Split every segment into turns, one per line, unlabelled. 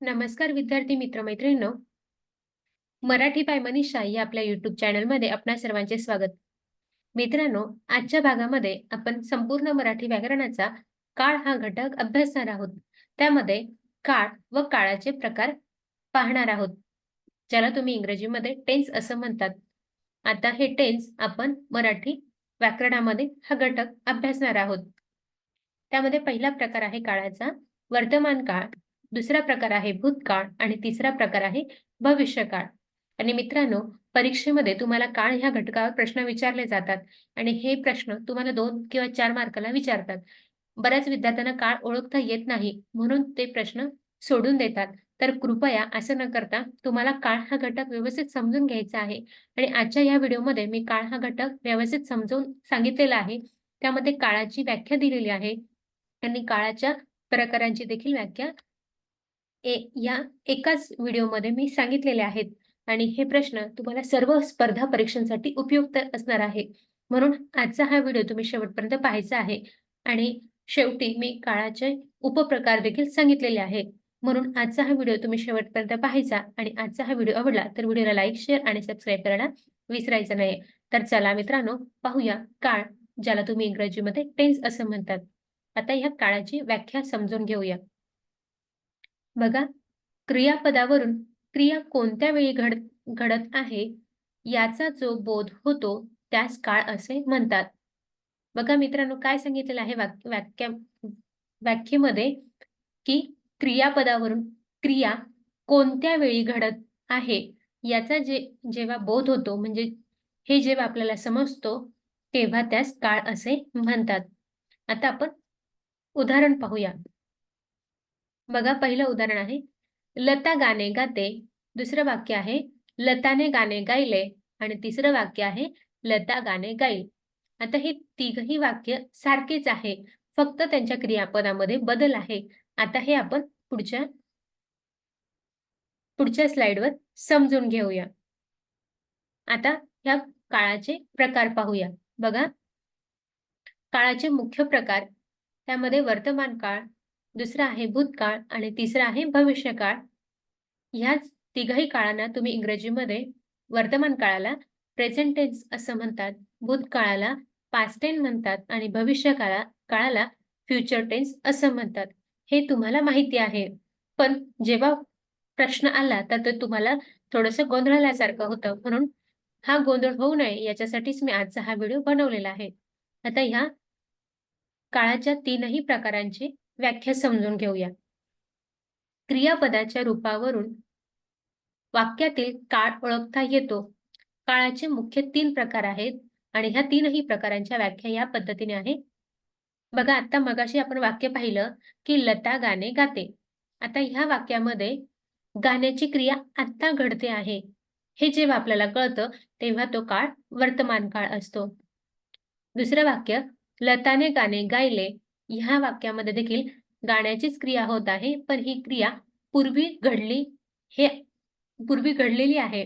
नमस्कार विद्यार्थी मित्र मैत्रिणींनो मराठी बाय मनीषा या आपल्या युट्यूब चॅनलमध्ये आपणा सर्वांचे स्वागत. मित्रांनो आजच्या भागामध्ये आपण संपूर्ण मराठी व्याकरणाचा काळ हा घटक अभ्यासणार आहोत. त्यामध्ये काळ व काळाचे प्रकार पाहणार आहोत. ज्याला तुम्ही इंग्रजीमध्ये टेन्स असं म्हणतात. आता हे टेन्स आपण मराठी व्याकरणामध्ये हा घटक अभ्यासणार आहोत. त्यामध्ये पहिला प्रकार आहे काळाचा वर्तमान काळ. दुसरा प्रकार आहे भूतकाळ आणि तिसरा प्रकार आहे भविष्यकाळ. आणि मित्रांनो परीक्षेमध्ये तुम्हाला काळ ह्या घटकावर प्रश्न विचारले जातात आणि हे प्रश्न तुम्हाला दोन किंवा चार मार्काला विचारतात. बऱ्याच विद्यार्थ्यांना काळ ओळखता येत नाही म्हणून ते प्रश्न सोडून देतात. तर कृपया असं न करता तुम्हाला काळ हा घटक व्यवस्थित समजून घ्यायचा आहे. आणि आजच्या या व्हिडिओमध्ये मी काळ हा घटक व्यवस्थित समजून सांगितलेला आहे. त्यामध्ये काळाची व्याख्या दिलेली आहे. आणि काळाच्या प्रकारांची देखील व्याख्या ए या एकाच व्हिडिओमध्ये मी सांगितलेले आहेत. आणि हे प्रश्न तुम्हाला सर्व स्पर्धा परीक्षांसाठी उपयुक्त असणार आहे. म्हणून आजचा हा व्हिडिओ तुम्ही शेवटपर्यंत पाहायचा आहे. आणि शेवटी मी काळाचे उपप्रकार देखील सांगितलेले आहे. म्हणून आजचा हा व्हिडिओ तुम्ही शेवटपर्यंत पाहायचा. आणि आजचा हा व्हिडिओ आवडला तर व्हिडिओला लाईक शेअर आणि सबस्क्राईब करायला विसरायचं नाही. तर चला मित्रांनो पाहूया काळ ज्याला तुम्ही इंग्रजीमध्ये टेन्स असं म्हणतात. आता ह्या काळाची व्याख्या समजून घेऊया. बघा क्रियापदावरून क्रिया कोणत्या वेळी घड घडत आहे याचा जो बोध होतो त्यास काळ असे म्हणतात. बघा मित्रांनो काय सांगितलेलं आहे वाक्य वाक्या व्याख्येमध्ये की क्रियापदावरून क्रिया कोणत्या वेळी घडत आहे याचा जे जेव्हा बोध होतो म्हणजे हे जेव्हा आपल्याला समजतो तेव्हा त्यास काळ असे म्हणतात. आता आपण उदाहरण पाहूया. बघा पहिलं उदाहरण आहे. लता गाणे गाते दुसरं वाक्य आहे लताने गाणे गायले आणि तिसरं वाक्य आहे लता गाणे गाईल. आता हे तिघही वाक्य सारखेच आहे फक्त त्यांच्या क्रियापदामध्ये बदल आहे. आता हे आपण पुढच्या पुढच्या स्लाइडवर समजून घेऊया. आता ह्या काळाचे प्रकार पाहूया. बघा काळाचे मुख्य प्रकार त्यामध्ये वर्तमान काळ दुसरा आहे भूतकाळ आणि तिसरा आहे भविष्यकाळ. ह्याच तिघही काळांना तुम्ही इंग्रजीमध्ये वर्तमान काळाला प्रेझेंट टेन्स असं म्हणतात भूतकाळाला पास्ट टेन म्हणतात आणि भविष्य काळा काळाला फ्युचर टेन्स असं म्हणतात. हे तुम्हाला माहिती आहे. पण जेव्हा प्रश्न आला तर ते तुम्हाला थोडस गोंधळल्यासारखं होतं. म्हणून हा गोंधळ होऊ नये याच्यासाठीच मी आजचा हा व्हिडिओ बनवलेला आहे. आता ह्या काळाच्या तीनही प्रकारांची व्याख्या समजून घेऊया. क्रियापदाच्या रूपावरून वाक्यातील काळ ओळखता येतो. काळाचे मुख्य तीन प्रकार आहेत आणि ह्या तीनही प्रकारांच्या व्याख्या या पद्धतीने आहे. बघा आता मगाशी आपण वाक्य पाहिलं की लता गाणे गाते. आता ह्या वाक्यामध्ये गाण्याची क्रिया आत्ता घडते आहे. हे जेव्हा आपल्याला कळतं तेव्हा तो काळ वर्तमान काळ असतो. दुसरं वाक्य लताने गाणे गायले ह्या वाक्यामध्ये देखील गाण्याचीच क्रिया होत आहे पण ही क्रिया पूर्वी घडली हे पूर्वी घडलेली आहे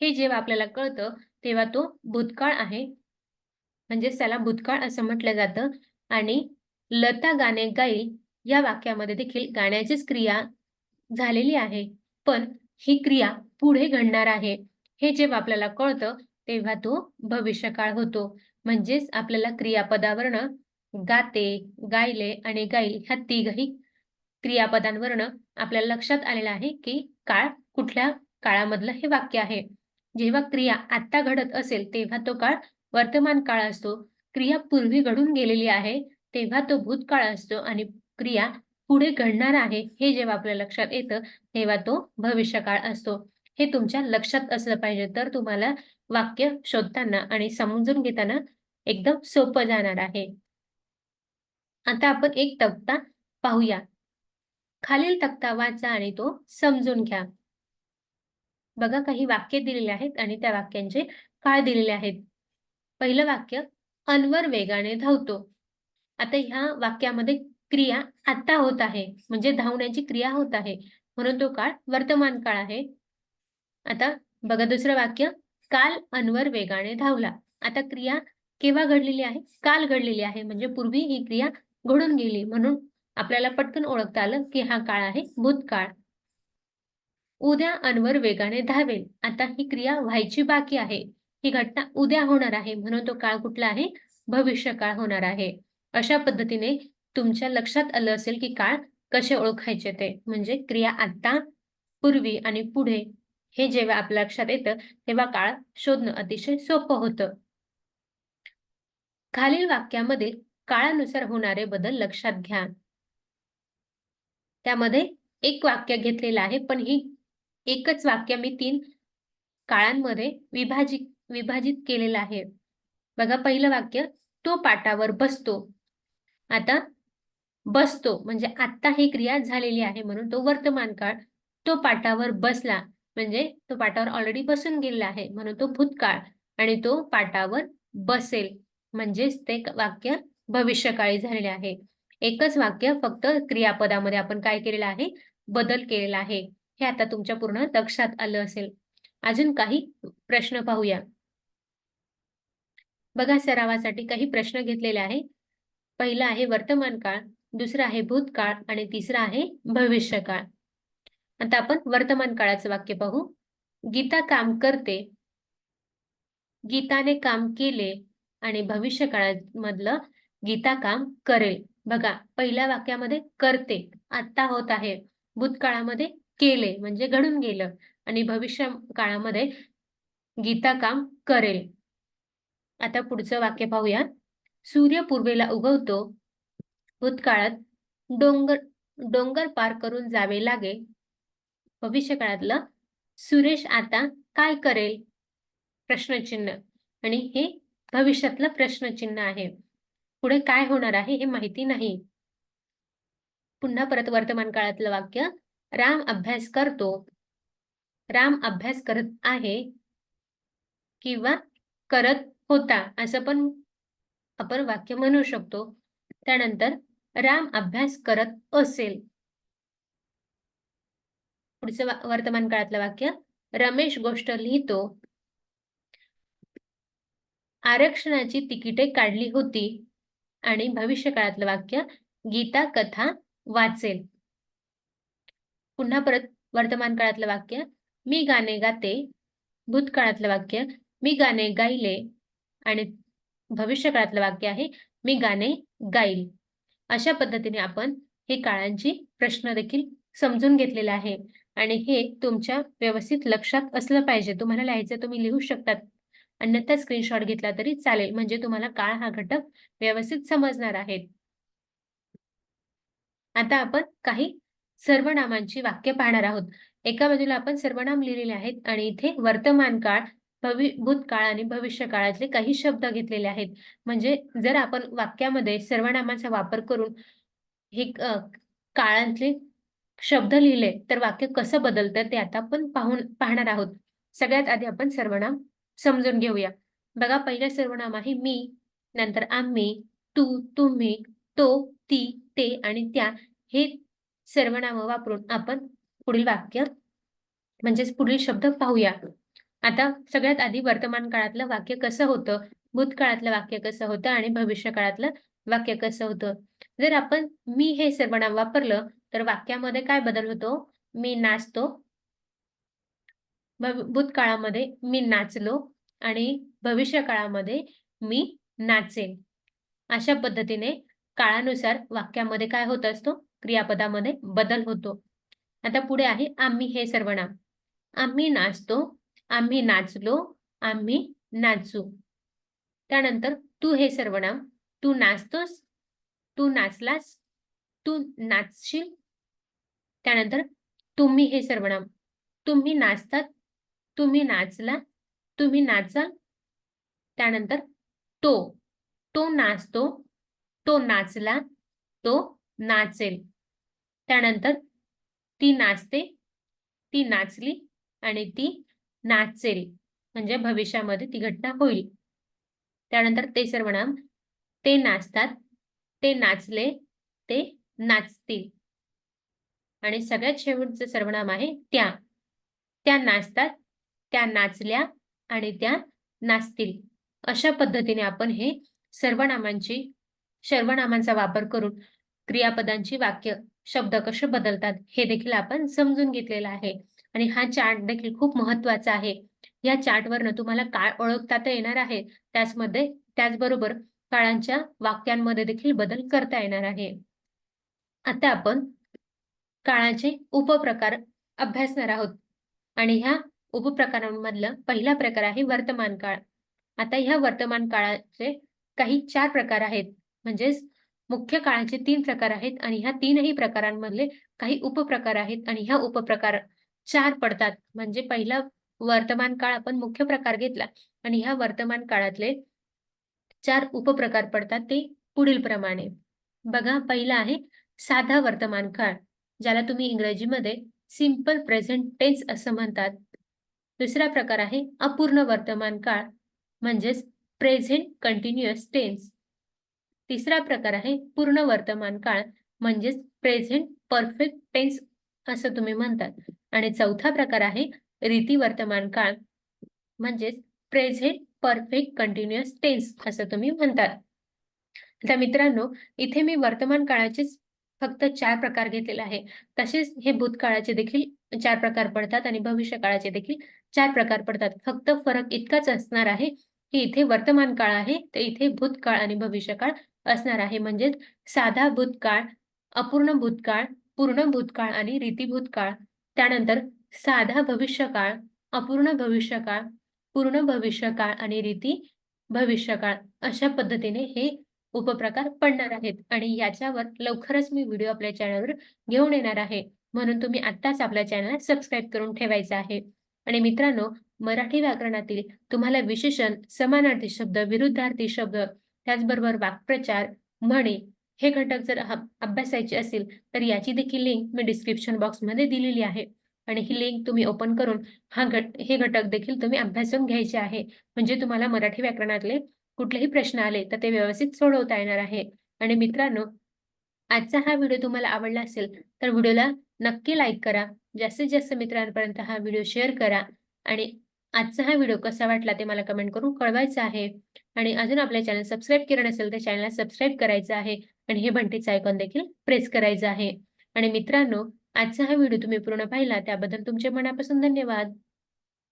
हे जेव्हा आपल्याला कळतं तेव्हा तो भूतकाळ आहे. म्हणजेच त्याला भूतकाळ असं म्हटलं जातं. आणि लता गाणे गाईल या वाक्यामध्ये देखील गाण्याचीच क्रिया झालेली आहे. पण ही क्रिया पुढे घडणार आहे हे जेव्हा आपल्याला कळतं तेव्हा तो भविष्यकाळ होतो. म्हणजेच आपल्याला क्रियापदावरनं गाते गायले आणि गाईल ह्या तिघही क्रियापदांवरनं आपल्याला लक्षात आलेलं आहे की काळ कुठल्या काळामधलं हे वाक्य आहे. जेव्हा क्रिया आत्ता घडत असेल तेव्हा तो काळ वर्तमान काळ असतो. क्रिया पूर्वी घडून गेलेली आहे तेव्हा तो भूतकाळ असतो आणि क्रिया पुढे घडणार आहे हे जेव्हा आपल्या लक्षात येतं तेव्हा तो भविष्यकाळ असतो. हे तुमच्या लक्षात असलं पाहिजे तर तुम्हाला वाक्य शोधताना आणि समजून घेताना एकदम सोपं जाणार आहे. आता आपण एक तक्ता पाहूया. खालील तक्ता वाचा आणि तो समजून घ्या. बघा काही वाक्य दिलेले आहेत आणि त्या वाक्यांचे काळ दिलेले आहेत. पहिलं वाक्य अनवर वेगाने धावतो. आता ह्या वाक्यामध्ये क्रिया आता होत आहे. म्हणजे धावण्याची क्रिया होत आहे. म्हणून तो काळ वर्तमान काळ आहे. आता बघा दुसरं वाक्य काल अनवर वेगाने धावला. आता क्रिया केव्हा घडलेली आहे? काल घडलेली आहे. म्हणजे पूर्वी ही क्रिया घडून गेली म्हणून आपल्याला पटकन ओळखता आलं की हा काळ आहे भूतकाळ. उद्या अनवर वेगाने धावेल. आता ही क्रिया व्हायची बाकी आहे. ही घटना उद्या होणार आहे म्हणून तो काळ कुठला आहे? भविष्य काळ होणार आहे. अशा पद्धतीने तुमच्या लक्षात आलं असेल की काळ कसे ओळखायचे ते. म्हणजे क्रिया आता पूर्वी आणि पुढे. हे जेव्हा आपल्या लक्षात येतं तेव्हा काळ शोधणं अतिशय सोपं होतं. खालील वाक्यामध्ये काळानुसार होणारे बदल लक्षात घ्या. त्यामध्ये एक वाक्य घेतलेलं आहे पण ही एकच वाक्य मी तीन काळांमध्ये विभाजित विभाजित केलेलं आहे. बघा पहिलं वाक्य तो पाटावर बसतो. आता बसतो म्हणजे आता ही क्रिया झालेली आहे म्हणून तो वर्तमान काळ तो पाटावर बसला. म्हणजे तो पाटावर ऑलरेडी बसून गेलेला आहे म्हणून तो भूतकाळ आणि तो पाटावर बसेल. म्हणजेच ते वाक्य भविष्यकाळी झालेले आहे. एकच वाक्य फक्त क्रियापदामध्ये आपण काय केलेलं आहे? बदल केलेला आहे. हे आता तुमच्या पूर्ण लक्षात आलं असेल. अजून काही प्रश्न पाहूया. बघा सरावासाठी काही प्रश्न घेतलेले आहे. पहिला आहे वर्तमान काळ दुसरा आहे भूतकाळ आणि तिसरा आहे भविष्यकाळ आता आपण वर्तमान काळाचं वाक्य पाहू. गीता काम करते. गीताने काम केले आणि भविष्य काळामधलं गीता काम करेल. बघा पहिल्या वाक्यामध्ये करते. आता होत आहे. भूतकाळामध्ये केले म्हणजे घडून गेलं. आणि भविष्य काळामध्ये गीता काम करेल. आता पुढचं वाक्य पाहूया सूर्य पूर्वेला उगवतो. भूतकाळात डोंगर डोंगर पार करून जावे लागे. भविष्य काळातलं सुरेश आता काय करेल? प्रश्नचिन्ह. आणि हे भविष्यातलं प्रश्नचिन्ह आहे. पुढे काय होणार आहे हे माहिती नाही. पुन्हा परत वर्तमान काळातलं वाक्य राम अभ्यास करतो. राम अभ्यास करत आहे किंवा करत होता असं पण आपण वाक्य म्हणू शकतो. त्यानंतर राम अभ्यास करत असेल. पुढचं वर्तमान काळातलं वाक्य रमेश गोष्ट लिहितो. आरक्षणाची तिकिटे काढली होती. आणि भविष्य काळातलं वाक्य गीता कथा वाचेल. पुन्हा परत वर्तमान काळातलं वाक्य मी गाणे गाते भूतकाळातलं वाक्य मी गाणे गायले आणि भविष्य काळातलं वाक्य आहे मी गाणे गाईल. अशा पद्धतीने आपण हे काळांची प्रश्न देखील समजून घेतलेला आहे. आणि हे तुमच्या व्यवस्थित लक्षात असलं पाहिजे. तुम्हाला लिहायचं तुम्ही लिहू शकतात. अन्यथा स्क्रीनशॉट घेतला तरी चालेल. म्हणजे तुम्हाला काळ हा घटक व्यवस्थित समजणार आहे आता आपण काही सर्वनामांची वाक्य पाहणार आहोत. एका बाजूला आपण सर्वनाम लिहिलेले आहेत आणि इथे वर्तमान काळ भवि भूतकाळ आणि भविष्य काळातले काही शब्द घेतलेले आहेत. म्हणजे जर आपण वाक्यामध्ये सर्वनामांचा वापर करून हे काळातले शब्द लिहिले तर वाक्य कसं बदलतं ते आता आपण पाहून पाहणार आहोत. सगळ्यात आधी आपण सर्वनाम समजून घेऊया. बघा पहिलं सर्वनाम आहे मी नंतर आम्ही तू तुम्ही तो ती ते आणि त्या हे सर्वनाम वापरून आपण पुढील वाक्य म्हणजेच पुढील शब्द पाहूया. आता सगळ्यात आधी वर्तमान काळातलं वाक्य कसं होतं? भूतकाळातलं वाक्य कसं होतं? आणि भविष्य काळातलं वाक्य कसं होतं? जर आपण मी हे सर्वनाम वापरलं तर वाक्यामध्ये काय बदल होतो? मी नाचतो भूतकाळामध्ये मी नाचलो आणि भविष्य काळामध्ये मी नाचेन. अशा पद्धतीने काळानुसार वाक्यामध्ये काय होत असतो? क्रियापदामध्ये बदल होतो. आता पुढे आहे आम्ही हे सर्वनाम आम्ही नाचतो आम्ही नाचलो आम्ही नाचू. त्यानंतर तू हे सर्वनाम तू नाचतोस तू नाचलास तू नाचशील. त्यानंतर तुम्ही हे सर्वनाम तुम्ही नाचतात तुम्ही नाचला तुम्ही नाचाल. त्यानंतर तो तो नाचतो तो नाचला तो नाचेल. त्यानंतर ती नाचते ती नाचली आणि ती नाचेल. म्हणजे भविष्यामध्ये ती घटना होईल. त्यानंतर ते सर्वनाम ते नाचतात ते नाचले ते नाचतील. आणि सगळ्यात शेवटचं सर्वनाम आहे त्या. त्या नाचतात त्या नाचल्या आणि त्या नाचतील. अशा पद्धतीने आपण हे सर्वनामांची सर्वनामांचा वापर करून क्रियापदांची वाक्य शब्द कसे बदलतात हे देखील आपण समजून घेतलेलं आहे. आणि हा चार्ट देखील खूप महत्त्वाचा आहे. या चार्टवरनं तुम्हाला काळ ओळखता तर येणार आहे. त्याचमध्ये त्याचबरोबर काळांच्या वाक्यांमध्ये देखील बदल करता येणार आहे. आता आपण काळाचे उपप्रकार अभ्यासणार आहोत. आणि ह्या उपप्रकारांमधला पहिला प्रकार आहे वर्तमान काळ. आता ह्या वर्तमान काळाचे काही चार प्रकार आहेत. म्हणजेच मुख्य काळाचे तीन प्रकार आहेत आणि ह्या तीनही प्रकारांमधले काही उपप्रकार आहेत आणि ह्या उपप्रकार चार पडतात. म्हणजे पहिला वर्तमान काळ आपण मुख्य प्रकार घेतला आणि ह्या वर्तमान काळातले चार उपप्रकार पडतात ते पुढील प्रमाणे. बघा पहिला आहे साधा वर्तमान काळ ज्याला तुम्ही इंग्रजीमध्ये सिंपल प्रेझेंट टेन्स असं म्हणतात. दुसरा प्रकार आहे अपूर्ण वर्तमान काळ म्हणजेच प्रेझेंट कंटिन्युअस टेन्स तिसरा प्रकार आहे पूर्ण वर्तमान काळ म्हणजेच प्रेझेंट परफेक्ट टेन्स असं तुम्ही म्हणतात. आणि चौथा प्रकार आहे रीती वर्तमान काळ म्हणजेच प्रेझेंट परफेक्ट कंटिन्युअस टेन्स असं तुम्ही म्हणतात. आता मित्रांनो इथे मी वर्तमान काळाचेच फक्त चार प्रकार घेतलेले आहे. तसेच हे भूतकाळाचे देखील चार प्रकार पडतात आणि भविष्य काळाचे देखील. चार प्रकार पडतात. फक्त फरक इतकाच असणार आहे की इथे वर्तमान काळ आहे तर इथे भूतकाळ आणि भविष्यकाळ असणार आहे. म्हणजेच साधा भूतकाळ अपूर्ण भूतकाळ पूर्ण भूतकाळ आणि रीती भूतकाळ. त्यानंतर साधा भविष्यकाळ अपूर्ण भविष्यकाळ पूर्ण भविष्यकाळ आणि रीती भविष्यकाळ अशा पद्धतीने हे उपप्रकार पडणार आहेत. आणि याच्यावर लवकरच मी व्हिडिओ आपल्या चॅनलवर घेऊन येणार आहे. म्हणून तुम्ही आत्ताच आपल्या चॅनलला सबस्क्राईब करून ठेवायचं आहे. आणि मित्रांनो मराठी व्याकरणातील तुम्हाला विशेषण समानार्थी शब्द विरुद्धार्थी शब्द त्याचबरोबर वाक्प्रचार म्हणे हे घटक जर अभ्यासायचे असेल तर याची देखील लिंक मी डिस्क्रिप्शन बॉक्समध्ये दिलेली आहे. आणि ही लिंक तुम्ही ओपन करून हा घट हे घटक देखील तुम्ही अभ्यासून घ्यायचे आहे. म्हणजे तुम्हाला मराठी व्याकरणातले कुठलेही प्रश्न आले तर ते व्यवस्थित सोडवता येणार आहे. आणि मित्रांनो आजचा हा व्हिडिओ तुम्हाला आवडला असेल तर व्हिडिओला नक्की लाईक करा. जास्तीत जास्त मित्रांपर्यंत हा व्हिडिओ शेअर करा. आणि आजचा हा व्हिडिओ कसा वाटला ते मला कमेंट करून कळवायचं आहे. आणि अजून आपल्या चॅनल सबस्क्राईब केलं नसेल तर चॅनलला सबस्क्राईब करायचं आहे. आणि हे घंटीचं आयकॉन देखील प्रेस करायचं आहे. आणि मित्रांनो आजचा हा व्हिडिओ तुम्ही पूर्ण पाहिला त्याबद्दल तुमचे मनापासून धन्यवाद.